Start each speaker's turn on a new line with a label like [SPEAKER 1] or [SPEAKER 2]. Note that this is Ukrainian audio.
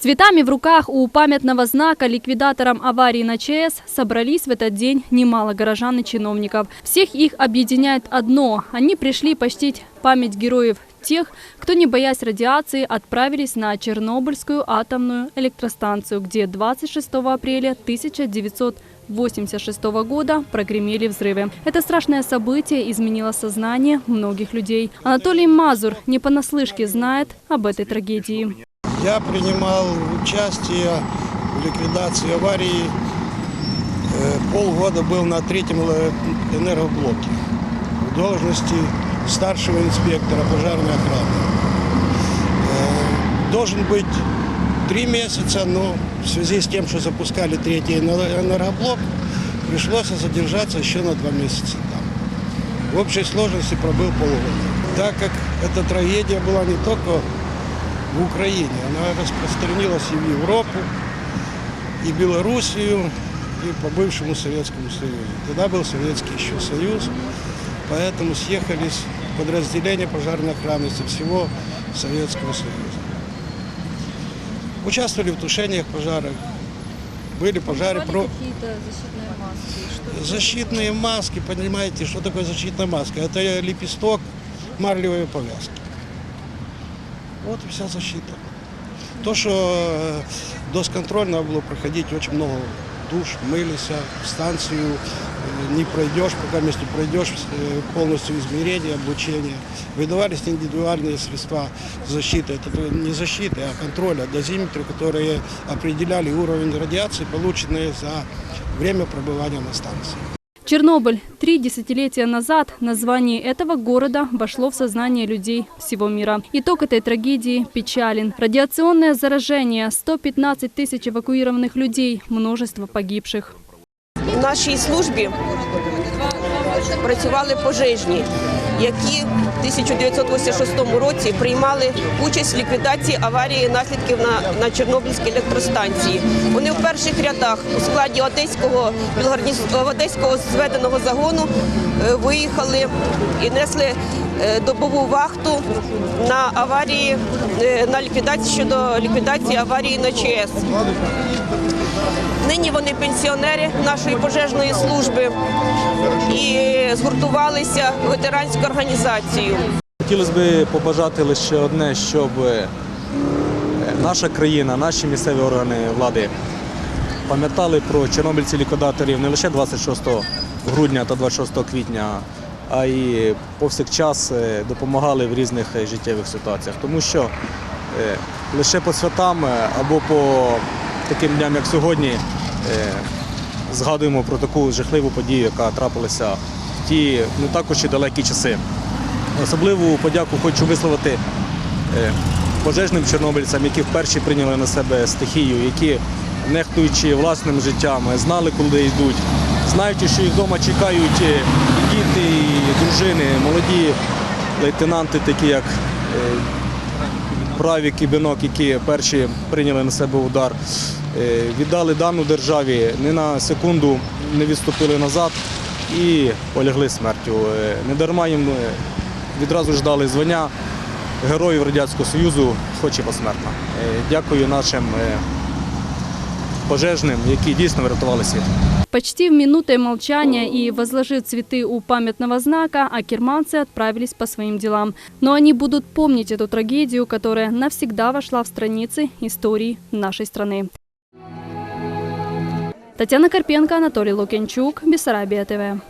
[SPEAKER 1] цветами в руках у памятного знака ликвидаторам аварии на ЧС собрались в этот день немало горожан и чиновников. Всех их объединяет одно – они пришли почтить память героев тех, кто, не боясь радиации, отправились на Чернобыльскую атомную электростанцию, где 26 апреля 1986 года прогремели взрывы. Это страшное событие изменило сознание многих людей. Анатолий Мазур не понаслышке знает об этой трагедии.
[SPEAKER 2] Я принимал участие в ликвидации аварии. Э, Полгода был на третьем э, энергоблоке в должности старшего инспектора пожарной охраны. Э, Должен быть три месяца, но в связи с тем, что запускали третий эне- энергоблок, пришлось задержаться еще на два месяца там. В общей сложности пробыл полгода. Так как эта трагедия была не только в Украине. Она распространилась и в Европу, и Белоруссию, и по бывшему Советскому Союзу. Тогда был Советский еще Союз, поэтому съехались подразделения пожарной охраны со всего Советского Союза. Участвовали в тушениях пожаров, были пожары про... Защитные маски, понимаете, что такое защитная маска? Это лепесток марлевой повязки. Вот и вся защита. То, що е, досконтрольно було проходити дуже много душ, милися, станцію е, не пройдешь, пока не пройдешь э, полностью измерение, обучение. Выдавались индивидуальные средства защиты. Это не защиты, а контроля, дозиметры, которые определяли уровень радиации, полученные за время пребывания на станции.
[SPEAKER 1] Чернобыль. Три десятилетия назад название этого города вошло в сознание людей всего мира. Итог этой трагедии печален. Радиационное заражение, 115 тысяч эвакуированных людей, множество погибших.
[SPEAKER 3] В нашій службі працювали пожежні, Які в 1986 році приймали участь в ліквідації аварії наслідків на, на Чорнобильській електростанції. Вони в перших рядах у складі одеського одеського зведеного загону е, виїхали і несли е, добову вахту на аварії е, на ліквідацію щодо ліквідації аварії на ЧАЕС. Нині вони пенсіонери нашої пожежної служби і згуртувалися в ветеранську організацію.
[SPEAKER 4] Хотілося б побажати лише одне, щоб е, наша країна, наші місцеві органи влади пам'ятали про чорнобильців ліквідаторів не лише 26 грудня та 26 квітня, а й повсякчас е, допомагали в різних е, життєвих ситуаціях. Тому що лише по святам або по таким дням, як сьогодні, згадуємо про таку жахливу подію, яка трапилася ті не також і далекі часи. Особливу подяку хочу висловити е, пожежним чорнобильцям, які вперше прийняли на себе стихію, які, нехтуючи власним життям, знали, куди йдуть, знаючи, що їх вдома чекають е, діти, і дружини, молоді лейтенанти, такі як е, Бравік і Бінок, які перші прийняли на себе удар, віддали дану державі, ні на секунду не відступили назад і полягли смертю. Е, Не дарма їм е, відразу ж дали звання Героїв Радянського Союзу, хоч і посмертно. Е, Дякую нашим е, пожежним, які дійсно врятували світ.
[SPEAKER 1] Почти минутой молчания и возложив цветы у памятного знака, акерманцы отправились по своим делам. Но они будут помнить эту трагедию, которая навсегда вошла в страницы истории нашей страны. Татьяна Карпенко, Анатолій Лукенчук, Бісарабія ТВ.